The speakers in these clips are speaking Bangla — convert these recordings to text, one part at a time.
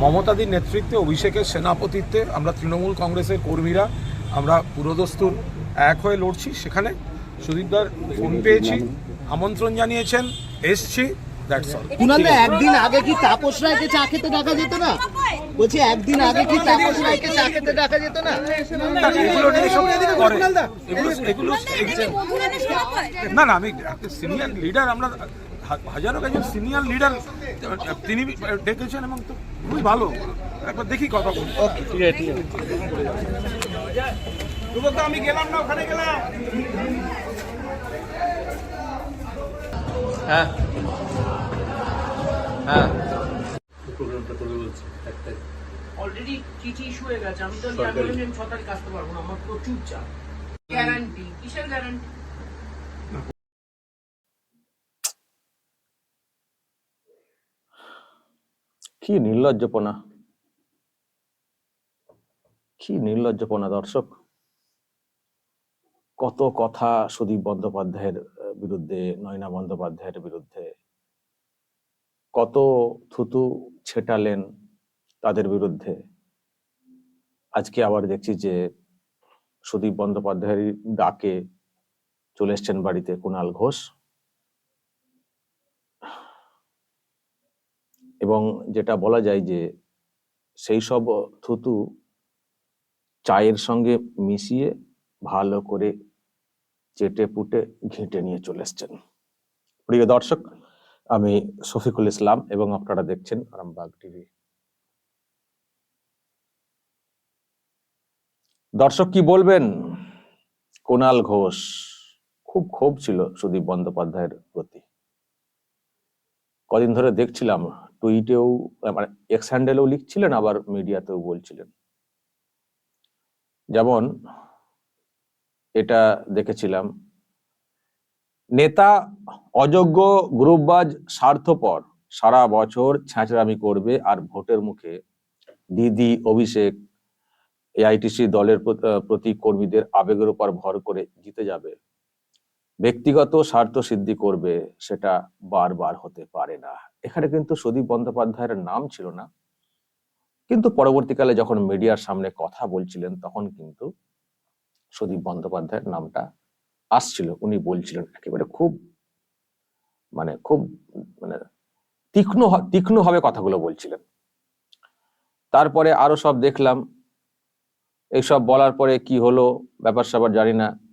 মমতাদির নেতৃত্বে অভিষেকের সেনাপতিত্বে আমরা তৃণমূল কংগ্রেসের কর্মীরা আমরা পুরোদস্তুর এক হয়ে লড়ছি। সেখানে সুদীপদার ফোন পেয়েছি আমন্ত্রণ জানিয়েছেন এসছি দ্যাটস অল একদিন আগে কি তাপস রায়কে চা খেতে ডাকা যেত না? বলছি একদিন আগে কি তাপস রায়কে চা খেতে ডাকা যেত না? এগুলো নিয়ে এসব করে। এগুলো এগুলো এগুলো- না না আমি সিনিয়র লিডার আমরা হাজারো একজন সিনিয়র লিডার তিনি ডেকেছেন এবং তো খুবই ভালো। একবার দেখি কথা বলি ঠিক আছে ঠিক আছে। আমি গেলাম না ওখানে গেলাম। হ্যাঁ। হ্যাঁ। অলরেডি চিঠি ইস্যু হয়ে গেছে। আমি তো আমি ছ তারিখ আসতে পারব না আমার প্রচুর চাপ। গ্যারান্টি কিসের গ্যারান্টি কি নির্লজ্জপনা। কি নির্লজ্জপনা দর্শক। কত কথা সুদীপ বন্দ্যোপাধ্যায়ের বিরুদ্ধে, নয়না বন্দ্যোপাধ্যায়ের বিরুদ্ধে। কত থুতু ছেটালেন তাদের বিরুদ্ধে। আজকে আবার দেখছি যে সুদীপ বন্দ্যোপাধ্যায়ের ডাকে চলে এসছেন বাড়িতে কুণাল ঘোষ। এবং যেটা বলা যায় যে সেই সব থুতু চায়ের সঙ্গে মিশিয়ে ভালো করে চেটে পুটে ঘেঁটে নিয়ে চলে এসছেন। প্রিয় দর্শক, আমি শফিকুল ইসলাম এবং আপনারা দেখছেন আরামবাগ টিভি। দর্শক, কি বলবেন? কুণাল ঘোষ, খুব ক্ষোভ ছিল সুদীপ বন্দ্যোপাধ্যায়ের প্রতি। কদিন ধরে দেখছিলাম টুইটেও মানে এক্স হ্যান্ডেলেও লিখছিলেন, আবার মিডিয়াতেও বলছিলেন। যেমন, এটা দেখেছিলাম, নেতা অযোগ্য গ্রুপবাজ স্বার্থপর, সারা বছর ছ্যাঁচড়ামি করবে আর ভোটের মুখে দিদি অভিষেক এআইটিসি দলের প্রতি কর্মীদের আবেগের উপর ভর করে জিতে যাবে। ব্যক্তিগত স্বার্থ সিদ্ধি করবে সেটা বারবার হতে পারে না। এখানে কিন্তু সুদীপ বন্দ্যোপাধ্যায়ের নাম ছিল না। কিন্তু পরবর্তীকালে যখন মিডিয়ার সামনে কথা বলছিলেন, তখন কিন্তু সুদীপ বন্দ্যোপাধ্যায়ের নামটা আসছিল। উনি বলছিলেন একেবারে খুব মানে খুব মানে তীক্ষ্ণ তীক্ষ্ণভাবে কথাগুলো বলছিলেন। তারপরে আরও সব দেখলাম। এইসব বলার পরে কি হলো? ব্যাপার স্যাপার জানি না।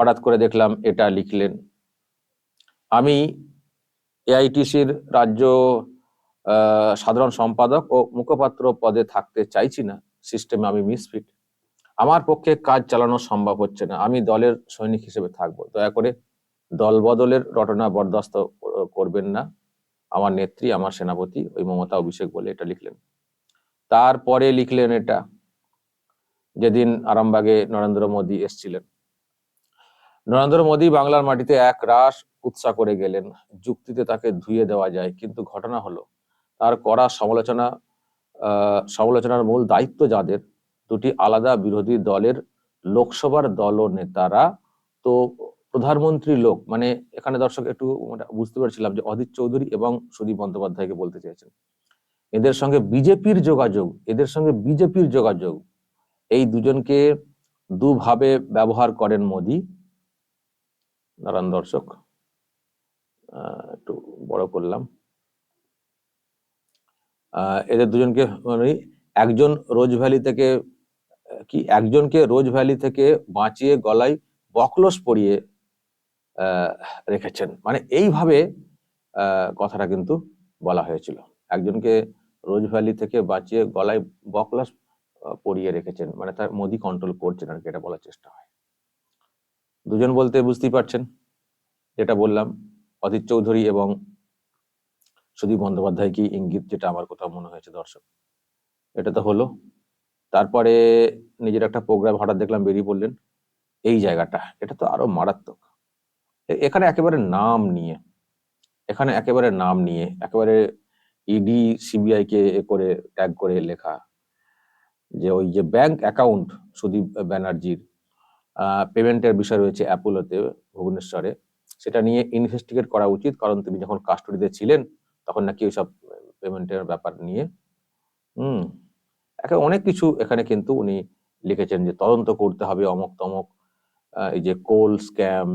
হঠাৎ করে দেখলাম এটা লিখলেন। আমি এআইটিসির রাজ্য সাধারণ সম্পাদক ও মুখপাত্র পদে থাকতে চাইছি না। সিস্টেমে আমি মিসফিট আমার পক্ষে কাজ চালানো সম্ভব হচ্ছে না। আমি দলের সৈনিক হিসেবে থাকব। দয়া করে দল বদলের রটনা বরদাস্ত করবেন না। আমার নেত্রী, আমার সেনাপতি, ওই মমতা অভিষেক বলে এটা লিখলেন। তারপরে লিখলেন এটা। যেদিন আরামবাগে নরেন্দ্র মোদী এসছিলেন। নরেন্দ্র মোদী বাংলার মাটিতে এক রাস উৎসাহ করে গেলেন। যুক্তিতে তাকে ধুয়ে দেওয়া যায়। কিন্তু ঘটনা হলো, তার করা সমালোচনা সমালোচনার মূল দায়িত্ব যাদের, দুটি আলাদা বিরোধী দলের লোকসভার দল নেতারা। তো প্রধানমন্ত্রী লোক মানে এখানে দর্শক একটু মানে বুঝতে পারছিলাম যে অদিত চৌধুরী এবং সুদীপ বন্দ্যোপাধ্যায়কে বলতে চেয়েছেন। এদের সঙ্গে বিজেপির যোগাযোগ, এদের সঙ্গে বিজেপির যোগাযোগ, এই দুজনকে দুভাবে ব্যবহার করেন মোদী। নারায়ণ দর্শক একটু বড় করলাম। এদের দুজনকে মানে একজন রোজ ভ্যালি থেকে, কি একজনকে রোজ ভ্যালি থেকে বাঁচিয়ে গলায় বকলস পরিয়ে রেখেছেন। মানে এইভাবে কথাটা কিন্তু বলা হয়েছিল। একজনকে রোজ ভ্যালি থেকে বাঁচিয়ে গলায় বকলস পরিয়ে রেখেছেন। মানে তার মোদি কন্ট্রোল করছেন আর কি এটা বলার চেষ্টা হয়। দুজন বলতে বুঝতেই পারছেন, যেটা বললাম অদিত চৌধুরী এবং সুদীপ বন্দ্যোপাধ্যায় কি ইঙ্গিত, যেটা আমার কোথাও মনে হয়েছে দর্শক। এটা তো হলো। তারপরে নিজের একটা প্রোগ্রাম হঠাৎ দেখলাম বেরিয়ে পড়লেন, এই জায়গাটা। এটা তো আরও মারাত্মক। এখানে একেবারে নাম নিয়ে, এখানে একেবারে নাম নিয়ে, একেবারে ইডি সিবিআই কে করে ট্যাগ করে লেখা, যে ওই যে ব্যাংক অ্যাকাউন্ট সুদীপ ব্যানার্জির পেমেন্টের বিষয় রয়েছে অ্যাপোলোতে, ভুবনেশ্বরে। সেটা নিয়ে ইনভেস্টিগেট করা উচিত, কারণ তিনি যখন কাস্টডিতে ছিলেন, তখন নাকি ওইসব পেমেন্টের ব্যাপার নিয়ে। হুম, একে অনেক কিছু এখানে কিন্তু উনি লিখেছেন যে তদন্ত করতে হবে অমক তমক। এই যে কোল স্ক্যাম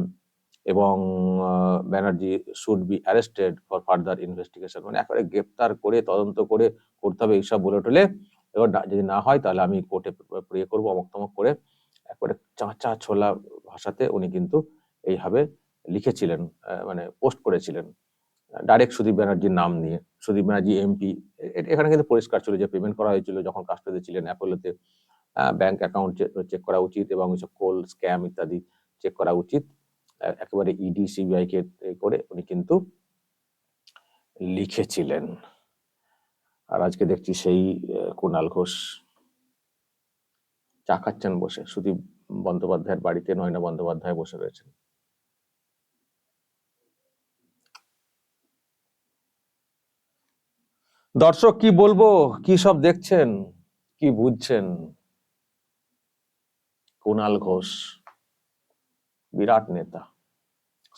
এবং Banerjee should be arrested for further investigation মানে একেবারে গ্রেপ্তার করে, তদন্ত করে করতে হবে এইসব বলে টলে এবার যদি না হয়, তাহলে আমি কোর্টে প্রিয়ে করব, অমক তমক করে। একবারে চাঁচা ছোলা ভাষাতে উনি কিন্তু এইভাবে লিখেছিলেন মানে পোস্ট করেছিলেন। ডাইরেক্ট সুদীপ ব্যানার্জির নাম নিয়ে। সুদীপ ব্যানার্জি, এমপি এখানে কিন্তু পরিষ্কার ছিল যে পেমেন্ট করা হয়েছিল যখন কাস্টডিতে ছিলেন অ্যাপোলোতে। ব্যাংক অ্যাকাউন্ট চেক করা উচিত এবং এইসব কোল স্ক্যাম ইত্যাদি চেক করা উচিত। একেবারে ইডি সিবিআই কে করে উনি কিন্তু লিখেছিলেন। আর আজকে দেখছি সেই কুণাল ঘোষ চা খাচ্ছেন বসে। সুদীপ বন্দ্যোপাধ্যায়ের বাড়িতে নয়না বন্দ্যোপাধ্যায় বসে রয়েছেন। দর্শক, কি বলব? কি সব দেখছেন? কি বুঝছেন? কুণাল ঘোষ, বিরাট নেতা।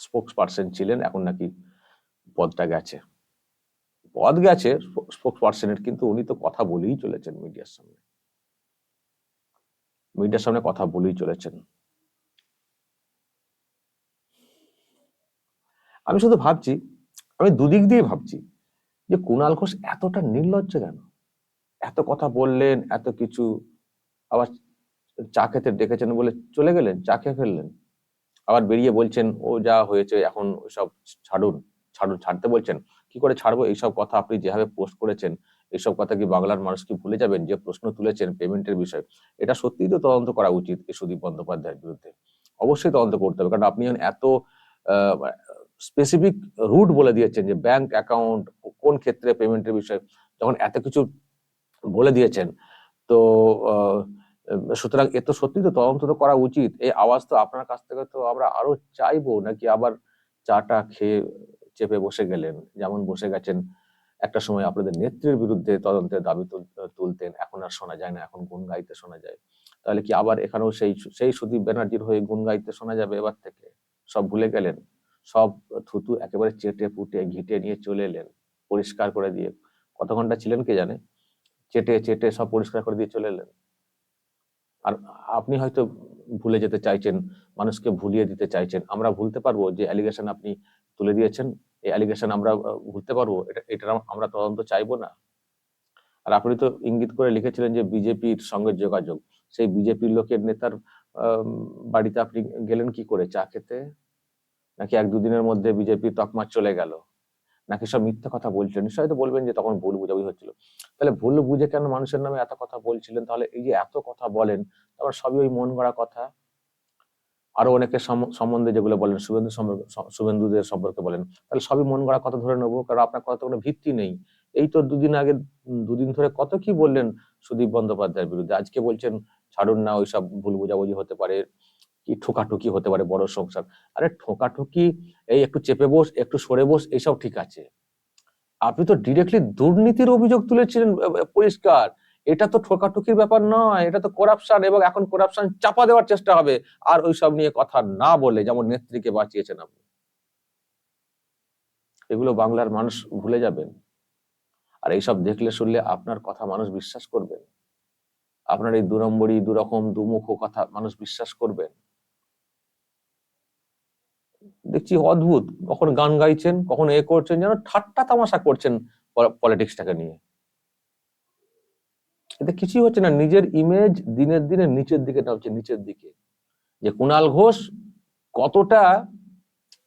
স্পোক্স পার্সন ছিলেন, এখন নাকি পদটা গেছে। পদ গেছে স্পোক্স পার্সনের কিন্তু উনি তো কথা বলেই চলেছেন মিডিয়ার সামনে। মিডিয়ার সামনে কথা বলেই চলেছেন। আমি শুধু ভাবছি, আমি দুদিক দিয়ে ভাবছি যে কুণাল ঘোষ এতটা নির্লজ্জ কেন? এত কথা বললেন, এত কিছু আবার চা খেতে ডেকেছেন বলে চলে গেলেন, চা খেয়ে ফেললেন। আবার বেরিয়ে বলছেন, ও যা হয়েছে, এখন সব ছাড়ুন ছাড়ুন, ছাড়তে বলছেন। কি করে ছাড়বো? এইসব কথা আপনি যেভাবে পোস্ট করেছেন এইসব কথা কি বাংলার মানুষ কি ভুলে যাবেন? যে প্রশ্ন তুলেছেন পেমেন্টের বিষয়। এটা সত্যিই তো তদন্ত করা উচিত এই সুদীপ বন্দ্যোপাধ্যায়ের বিরুদ্ধে। অবশ্যই তদন্ত করতে হবে। কারণ আপনি এত স্পেসিফিক রুট বলে দিয়েছেন যে ব্যাংক অ্যাকাউন্ট কোন ক্ষেত্রে পেমেন্টের বিষয়, যখন এত কিছু বলে দিয়েছেন, তো সুতরাং এ তো সত্যি তো তদন্ত তো করা উচিত। এই আওয়াজ তো আপনার কাছ থেকে তো আমরা আরও চাইব, নাকি আবার চাটা খেয়ে চেপে বসে গেলেন? যেমন বসে গেছেন একটা সময় আপনাদের নেত্রীর বিরুদ্ধে তদন্তের দাবি তুল- তুলতেন, এখন আর শোনা যায় না, এখন গুণ গাইতে শোনা যায়। তাহলে কি আবার এখানেও সেই সেই সুদীপ ব্যানার্জির হয়ে গুণ গাইতে শোনা যাবে এবার থেকে? সব ভুলে গেলেন? সব থুতু একেবারে চেটে পুটে ঘিটে নিয়ে চলে এলেন, পরিষ্কার করে দিয়ে? কত ঘণ্টা ছিলেন কে জানে? চেটে চেটে সব পরিষ্কার করে দিয়ে চলে এলেন। আর আপনি হয়তো ভুলে যেতে চাইছেন, মানুষকে ভুলিয়ে দিতে চাইছেন। আমরা ভুলতে পারব যে অ্যালিগেশন আপনি তুলে দিয়েছেন এই অ্যালিগেশন আমরা ভুলতে পারব, এটা এটা আমরা তদন্ত চাইব না। আর আপনি তো ইঙ্গিত করে লিখেছিলেন যে বিজেপির সঙ্গে যোগাযোগ। সেই বিজেপির লোকের নেতার বাড়িতে আপনি গেলেন কি করে, চা খেতে? নাকি এক দুদিনের মধ্যে বিজেপি তকমা চলে গেল? নাকি সব মিথ্যা কথা বলছিলেন নিশ্চয়ই তো বলবেন যে তখন ভুল বুঝাবুঝি হচ্ছিল। তাহলে ভুল বুঝে কেন মানুষের নামে এত কথা বলছিলেন? তাহলে এই যে এত কথা বলেন, তারপর সবই ওই মন গড়া কথা। আরও অনেকের সম- সম্বন্ধে যেগুলো বলেন, শুভেন্দু সম্পর্কে শুভেন্দুদের সম্পর্কে বলেন, তাহলে সবই মন গড়া কথা ধরে নেব, কারণ আপনার কথা কোনো ভিত্তি নেই। এই তো দুদিন আগে দুদিন ধরে কত কি বললেন সুদীপ বন্দ্যোপাধ্যায়ের বিরুদ্ধে? আজকে বলছেন, ছাড়ুন না, ওইসব ভুল বুঝাবুঝি হতে পারে, কি ঠোকাঠুকি হতে পারে, বড় সংসার। আরে ঠোকাঠুকি, এই একটু চেপে বস, একটু সরে বস এইসব ঠিক আছে। আপনি তো ডিরেক্টলি দুর্নীতির অভিযোগ তুলেছিলেন পরিষ্কার। এটা তো ঠোকাঠুকির ব্যাপার নয়, এটা তো করাপশন এবং এখন করাপশন চাপা দেওয়ার চেষ্টা হবে। আর ওইসব নিয়ে কথা না বলে যেমন নেত্রীকে বাঁচিয়েছেন আপনি। এগুলো বাংলার মানুষ ভুলে যাবেন। আর এইসব দেখলে শুনলে আপনার কথা মানুষ বিশ্বাস করবেন আপনার এই দু নম্বরই দুরকম, দুমুখ কথা মানুষ বিশ্বাস করবেন দেখছি অদ্ভুত, কখন গান গাইছেন, কখন এ করছেন, যেন ঠাট্টা তামাশা করছেন পলিটিক্সটাকে নিয়ে। এতে কিছুই হচ্ছে না। নিজের ইমেজ দিনের দিনে নিচের দিকে নামছে, নিচের দিকে। যে কুণাল ঘোষ কতটা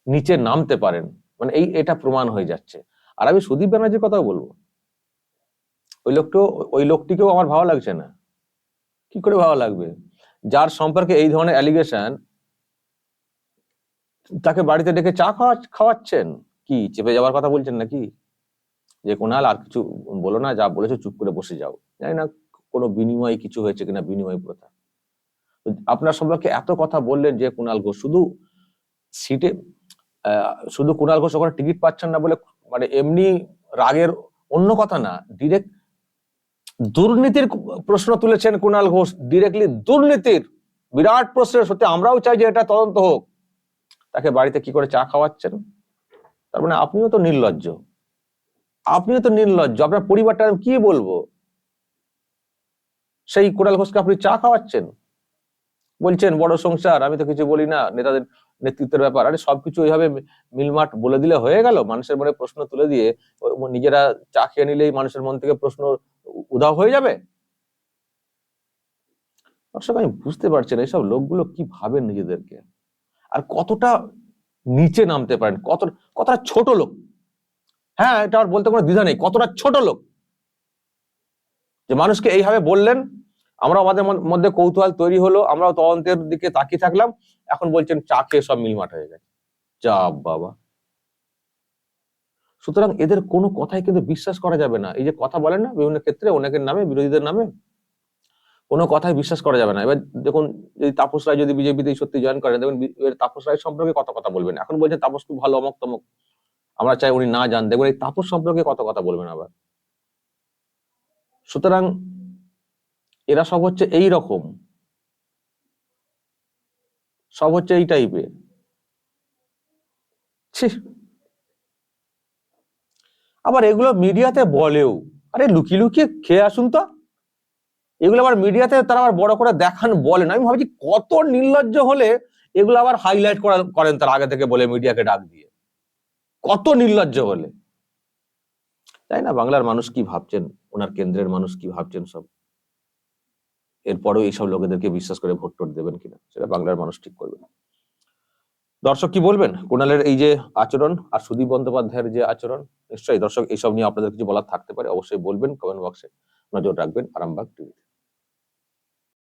নিচে নামতে পারেন? মানে এই, এটা প্রমাণ হয়ে যাচ্ছে। আর আমি সুদীপ ব্যানার্জির কথা বলব। ওই লোকটাও ওই লোকটিকেও আমার ভালো লাগছে না। কি করে ভালো লাগবে? যার সম্পর্কে এই ধরনের অ্যালিগেশন তাকে বাড়িতে ডেকে চা খাওয়া, খাওয়াচ্ছেন? কি, চেপে যাওয়ার কথা বলছেন নাকি? যে কোনাল, আর কিছু বলো না, যা বলেছ চুপ করে বসে যাও। জানি না কোনো বিনিময় কিছু হয়েছে কিনা বিনিময় প্রথা। আপনার সম্পর্কে এত কথা বললেন যে কুণাল ঘোষ, শুধু সিটে শুধু কুণাল ঘোষ ওখানে টিকিট পাচ্ছেন না বলে মানে এমনি রাগের অন্য কথা না ডিরেক্ট দুর্নীতির প্রশ্ন তুলেছেন কুণাল ঘোষ ডিরেক্টলি দুর্নীতির, বিরাট প্রশ্নের সত্যি আমরাও চাই যে এটা তদন্ত হোক। তাকে বাড়িতে কি করে চা খাওয়াচ্ছেন? তার মানে আপনিও তো নির্লজ্জ। আপনিও তো নির্লজ্জ। আপনার পরিবারটা কি বলব? সেই কোরাল ঘোষকে আপনি চা খাওয়াচ্ছেন? বলছেন, বড় সংসার, আমি তো কিছু বলি না, নেতাদের নেতৃত্বের ব্যাপার। আরে সবকিছু ওইভাবে মিলমাট বলে দিলে হয়ে গেল। মানুষের মনে প্রশ্ন তুলে দিয়ে নিজেরা চা খেয়ে নিলেই মানুষের মন থেকে প্রশ্ন উধাও হয়ে যাবে? দর্শক, আমি বুঝতে পারছি না এইসব লোকগুলো কি ভাবেন নিজেদেরকে? আর কতটা নিচে নামতে পারেন? কত, কতটা ছোট লোক? হ্যাঁ এটা আর বলতে কোনো দ্বিধা নেই, কতটা ছোট লোক? যে মানুষকে এইভাবে বললেন আমরা আমাদের মধ্যে কৌতূহল তৈরি হলো আমরা তদন্তের দিকে তাকিয়ে থাকলাম। এখন বলছেন চা খেয়ে সব মিলমাট হয়ে গেছে। যা বাবা। সুতরাং এদের কোনো কথাই কিন্তু বিশ্বাস করা যাবে না। এই যে কথা বলেন না বিভিন্ন ক্ষেত্রে, অনেকের নামে, বিরোধীদের নামে, কোনো কথাই বিশ্বাস করা যাবে না। এবার দেখুন যদি তাপস রায় যদি বিজেপিতে সত্যি জয়েন করেন, দেখুন তাপস রায় সম্পর্কে কত কথা বলবেন? এখন বলছেন তাপস খুব ভালো অমক তমক আমরা চাই উনি না জান দেখুন, এই তাপস সম্পর্কে কত কথা বলবেন আবার? সুতরাং এরা সব হচ্ছে এই রকম। সব হচ্ছে এই টাইপের ছি। আবার এগুলো মিডিয়াতে বলেও, আরে লুকিয়ে লুকিয়ে খেয়ে আসুন তো। এগুলো আবার মিডিয়াতে তারা আবার বড় করে দেখান বলেন আমি ভাবছি কত নির্লজ্জ হলে এগুলো আবার হাইলাইট করেন তারা আগে থেকে বলে মিডিয়াকে ডাক দিয়ে। কত নির্লজ্জ হলে। তাই না? বাংলার মানুষ কি ভাবছেন? ওনার কেন্দ্রের মানুষ কি ভাবছেন সব? এরপরেও এইসব লোকেদেরকে বিশ্বাস করে ভোট টোট দেবেন কিনা? সেটা বাংলার মানুষ ঠিক করবে দর্শক কি বলবেন? কুণালের এই যে আচরণ আর সুদীপ বন্দ্যোপাধ্যায়ের যে আচরণ, নিশ্চয়ই দর্শক, এইসব নিয়ে আপনাদের কিছু বলার থাকতে পারে। অবশ্যই বলবেন কমেন্ট বক্সে। নজর রাখবেন আরামবাগ টিভিতে।